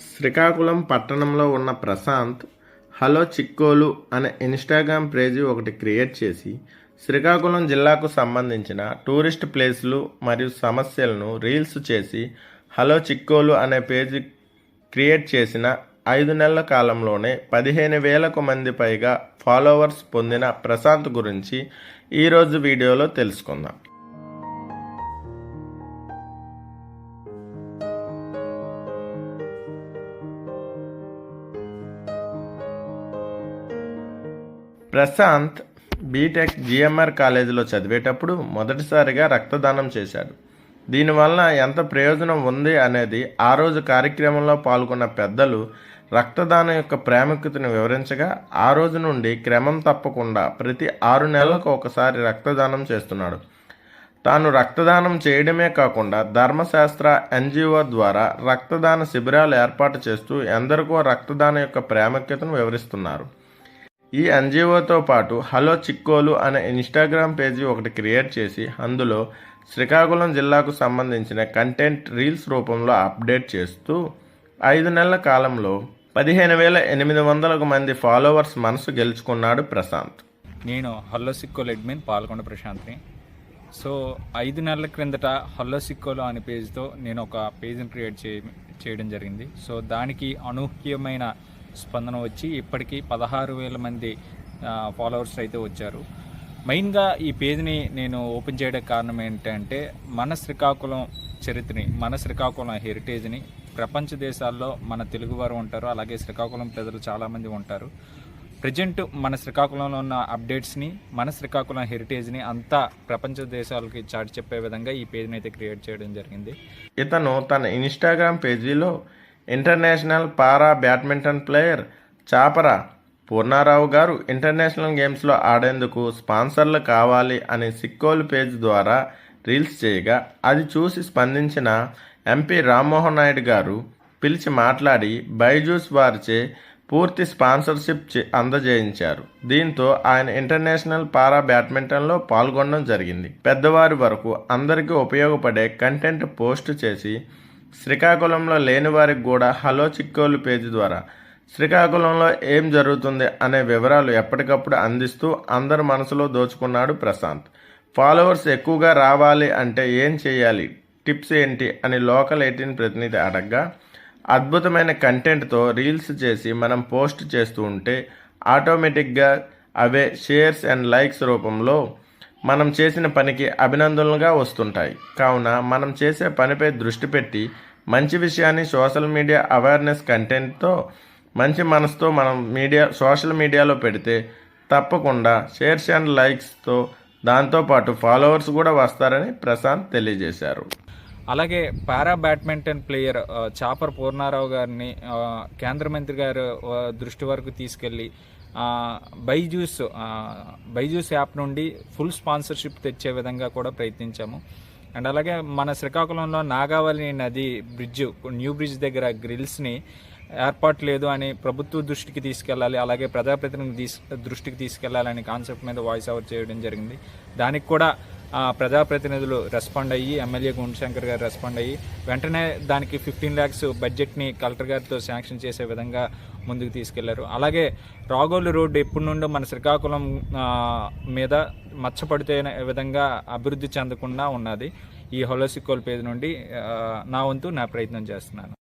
శ్రీకాకుళం పట్టణంలో ఉన్న ప్రశాంత్ హలో చిక్కోలు అనే ఇన్స్టాగ్రామ్ పేజీ ఒకటి క్రియేట్ చేసి శ్రీకాకుళం జిల్లాకు సంబంధించిన టూరిస్ట్ ప్లేస్లు మరియు సమస్యలను రీల్స్ చేసి హలో చిక్కోలు అనే పేజీ క్రియేట్ చేసిన ఐదు నెలల కాలంలోనే పదిహేను వేలకు మంది పైగా ఫాలోవర్స్ పొందిన ప్రశాంత్ గురించి ఈరోజు వీడియోలో తెలుసుకుందాం. ప్రశాంత్ బీటెక్ జిఎంఆర్ కాలేజీలో చదివేటప్పుడు మొదటిసారిగా రక్తదానం చేశాడు. దీనివల్ల ఎంత ప్రయోజనం ఉంది అనేది ఆ రోజు కార్యక్రమంలో పాల్గొన్న పెద్దలు రక్తదానం యొక్క ప్రాముఖ్యతను వివరించగా ఆ రోజు నుండి క్రమం తప్పకుండా ప్రతి ఆరు నెలలకు ఒకసారి రక్తదానం చేస్తున్నాడు. తాను రక్తదానం చేయడమే కాకుండా ధర్మశాస్త్ర ఎన్జిఓ ద్వారా రక్తదాన శిబిరాలు ఏర్పాటు చేస్తూ ఎందరికో రక్తదానం యొక్క ప్రాముఖ్యతను వివరిస్తున్నారు. ఈ ఎన్జిఓతో పాటు హలో చిక్కోలు అనే ఇన్స్టాగ్రామ్ పేజీ ఒకటి క్రియేట్ చేసి అందులో శ్రీకాకుళం జిల్లాకు సంబంధించిన కంటెంట్ రీల్స్ రూపంలో అప్డేట్ చేస్తూ ఐదు నెలల కాలంలో పదిహేను వేల ఎనిమిది వందలకు మంది ఫాలోవర్స్ మనసు గెలుచుకున్నాడు ప్రశాంత్. నేను హల్లో సిక్కోలు అడ్మిన్ పాల్గొండ ప్రశాంత్ని. సో ఐదు నెలల క్రిందట హల్లో సిక్కోలు అనే పేజ్తో నేను ఒక పేజ్ని క్రియేట్ చేయడం జరిగింది. సో దానికి అనూహ్యమైన స్పందన వచ్చి ఇప్పటికీ పదహారు వేల మంది ఫాలోవర్స్ అయితే వచ్చారు. మెయిన్గా ఈ పేజ్ని నేను ఓపెన్ చేయడానికి కారణం ఏంటంటే మన శ్రీకాకుళం చరిత్రని మన శ్రీకాకుళం హెరిటేజ్ని ప్రపంచ దేశాల్లో మన తెలుగువారు ఉంటారు అలాగే శ్రీకాకుళం ప్రజలు చాలామంది ఉంటారు. ప్రజెంట్ మన శ్రీకాకుళంలో ఉన్న అప్డేట్స్ని మన శ్రీకాకుళం హెరిటేజ్ని అంతా ప్రపంచ దేశాలకి చాటి చెప్పే విధంగా ఈ పేజ్ని అయితే క్రియేట్ చేయడం జరిగింది. ఇతను తన ఇన్స్టాగ్రామ్ పేజీలో international para badminton player Chapara Purnarao గారు ఇంటర్నేషనల్ గేమ్స్లో ఆడేందుకు స్పాన్సర్లు కావాలి అనే సిక్కోలు పేజ్ ద్వారా రీల్స్ చేయగా అది చూసి స్పందించిన ఎంపీ రామ్మోహన్ నాయుడు గారు పిలిచి మాట్లాడి బైజూస్ వారిచే పూర్తి స్పాన్సర్షిప్ చే- అందజేయించారు. దీంతో ఆయన ఇంటర్నేషనల్ పారా బ్యాడ్మింటన్లో పాల్గొనడం జరిగింది. పెద్దవారి వరకు అందరికీ ఉపయోగపడే కంటెంట్ పోస్ట్ చేసి శ్రీకాకుళంలో లేని వారికి కూడా హలో చిక్కోలు పేజీ ద్వారా. శ్రీకాకుళంలో ఏం జరుగుతుంది అనే వివరాలు ఎప్పటికప్పుడు అందిస్తూ అందరి మనసులో దోచుకున్నాడు ప్రశాంత్. ఫాలోవర్స్ ఎక్కువగా రావాలి అంటే ఏం చేయాలి? టిప్స్ ఏంటి? అని లోకల్ ఎయిటీన్ ప్రతినిధి అడగ్గా అద్భుతమైన కంటెంట్తో రీల్స్ చేసి మనం పోస్ట్ చేస్తూ ఉంటే ఆటోమేటిక్గా అవే షేర్స్ అండ్ లైక్స్ రూపంలో మనం చేసిన పనికి అభినందనలుగా వస్తుంటాయి. కావున మనం చేసే పనిపై దృష్టి పెట్టి మంచి విషయాన్ని సోషల్ మీడియా అవేర్నెస్ కంటెంట్తో మంచి మనసుతో మనం మీడియా సోషల్ మీడియాలో పెడితే తప్పకుండా షేర్స్ అండ్ లైక్స్తో దాంతోపాటు ఫాలోవర్స్ కూడా వస్తారని ప్రశాంత్ తెలియజేశారు. అలాగే para badminton player Chapar Purnarao గారిని కేంద్ర మంత్రి గారు దృష్టి వరకు తీసుకెళ్ళి బైజూస్ బైజూస్ యాప్ నుండి ఫుల్ స్పాన్సర్షిప్ తెచ్చే విధంగా కూడా ప్రయత్నించాము. అండ్ అలాగే మన శ్రీకాకుళంలో నాగావళి నది బ్రిడ్జ్ న్యూ బ్రిడ్జ్ దగ్గర గ్రిల్స్ని ఏర్పాటు లేదు అని ప్రభుత్వ దృష్టికి తీసుకెళ్ళాలి అలాగే ప్రజాప్రతినిధి దృష్టికి దృష్టికి అనే కాన్సెప్ట్ మీద వాయిస్ ఓవర్ చేయడం జరిగింది. దానికి కూడా ఆ, ప్రజాప్రతినిధులు రెస్పాండ్ అయ్యి ఎమ్మెల్యే గుండశంకర్ గారు రెస్పాండ్ అయ్యి వెంటనే దానికి ఫిఫ్టీన్ ల్యాక్స్ బడ్జెట్ని కలెక్టర్ గారితో శాంక్షన్ చేసే విధంగా ముందుకు తీసుకెళ్ళారు. అలాగే రాగోలు రోడ్డు ఎప్పటి నుండో మన శ్రీకాకుళం మీద మచ్చపడితే విధంగా అభివృద్ధి చెందకుండా ఉన్నది. ఈ హొలోసికోల్ పేజ్ నుండి నా వంతు నా ప్రయత్నం చేస్తున్నాను.